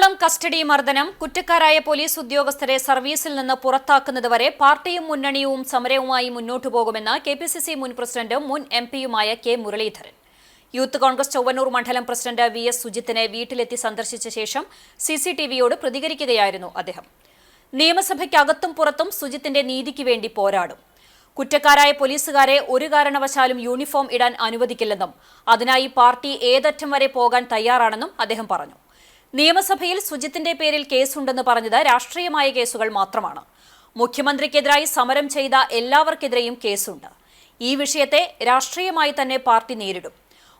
Kunnamkulam custody മർദ്ദനം കുറ്റക്കാരായ police ഉദ്യോഗസ്ഥരെ സർവീസിൽ നിന്ന് പുറത്താക്കുന്നതുവരെ പാർട്ടിയും മുന്നണിയും സമരവുമായി മുന്നോട്ടു പോകുമെന്ന് കെ പി സി സി മുൻ പ്രസിഡന്റും മുൻ എം പിയുമായ കെ മുരളീധരൻ. യൂത്ത് കോൺഗ്രസ് ചൊവ്വന്നൂർ മണ്ഡലം പ്രസിഡന്റ് വി എസ് സുജിത്തിനെ വീട്ടിലെത്തി സന്ദർശിച്ച ശേഷം സി സി ടി വിയോട് പ്രതികരിക്കുകയായിരുന്നു അദ്ദേഹം. നിയമസഭയ്ക്കകത്തും പുറത്തും സുജിത്തിന്റെ നീതിക്ക് വേണ്ടി പോരാടും. കുറ്റക്കാരായ പോലീസുകാരെ ഒരു കാരണവശാലും യൂണിഫോം ഇടാൻ അനുവദിക്കില്ലെന്നും അതിനായി പാർട്ടി ഏതറ്റം വരെ പോകാൻ തയ്യാറാണെന്നും അദ്ദേഹം പറഞ്ഞു. നിയമസഭയിൽ സുജിത്തിന്റെ പേരിൽ കേസുണ്ടെന്ന് പറഞ്ഞത് രാഷ്ട്രീയമായ കേസുകൾ മാത്രമാണ്. മുഖ്യമന്ത്രിക്കെതിരായി സമരം ചെയ്ത എല്ലാവർക്കെതിരെയും കേസുണ്ട്. ഈ വിഷയത്തെ രാഷ്ട്രീയമായി തന്നെ പാർട്ടി നേരിടും.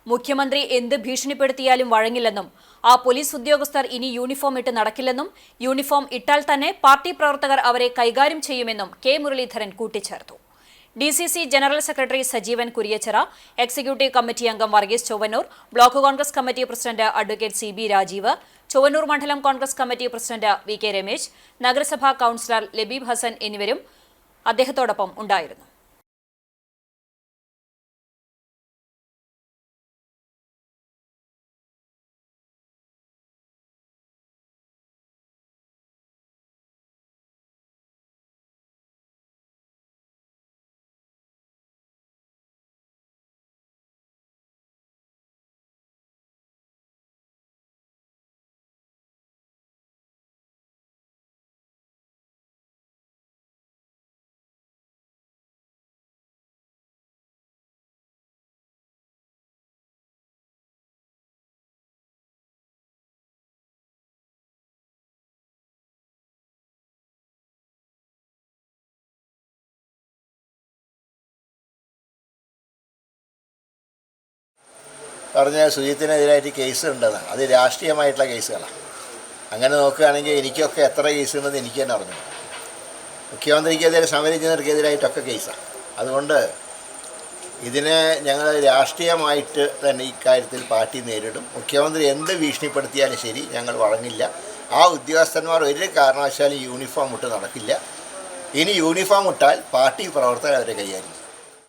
മുഖ്യമന്ത്രി എന്ത് ഭീഷണിപ്പെടുത്തിയാലും വഴങ്ങില്ലെന്നും ആ പോലീസ് ഉദ്യോഗസ്ഥർ ഇനി യൂണിഫോം ഇട്ട് നടക്കില്ലെന്നും യൂണിഫോം ഇട്ടാൽ തന്നെ പാർട്ടി പ്രവർത്തകർ അവരെ കൈകാര്യം ചെയ്യുമെന്നും കെ മുരളീധരൻ കൂട്ടിച്ചേർത്തു. D C C general secretary Sajeevan Kuriachira executive committee അംഗം Varghese Chowwannur block Congress committee president advocate C B Rajeev Chowwannur മണ്ഡലം Congress committee president V K Ramesh നഗരസഭാ കൌൺസിലർ ലബീബ് ഹസൻ എന്നിവരും അദ്ദേഹത്തോടൊപ്പം ഉണ്ടായിരുന്നു. പറഞ്ഞ സുജിത്തിനെതിരായിട്ട് കേസ് ഉണ്ടെന്ന്. അത് രാഷ്ട്രീയമായിട്ടുള്ള കേസുകളാണ് അങ്ങനെ നോക്കുകയാണെങ്കിൽ എനിക്കൊക്കെ എത്ര കേസ് ഉണ്ടെന്ന് എനിക്ക് തന്നെ അറിഞ്ഞു മുഖ്യമന്ത്രിക്കെതിരെ സമരം ചെയ്യുന്നവർക്കെതിരായിട്ടൊക്കെ കേസാണ് അതുകൊണ്ട് ഇതിനെ ഞങ്ങൾ രാഷ്ട്രീയമായിട്ട് തന്നെ ഇക്കാര്യത്തിൽ പാർട്ടി നേരിടും. മുഖ്യമന്ത്രി എന്ത് ഭീഷണിപ്പെടുത്തിയാലും ശരി ഞങ്ങൾ വഴങ്ങില്ല. ആ ഉദ്യോഗസ്ഥന്മാർ ഒരു കാരണവശാലും യൂണിഫോം ഇട്ട് നടക്കില്ല. ഇനി യൂണിഫോം ഇട്ടാൽ പാർട്ടി പ്രവർത്തകർ അവരെ കൈകാര്യം.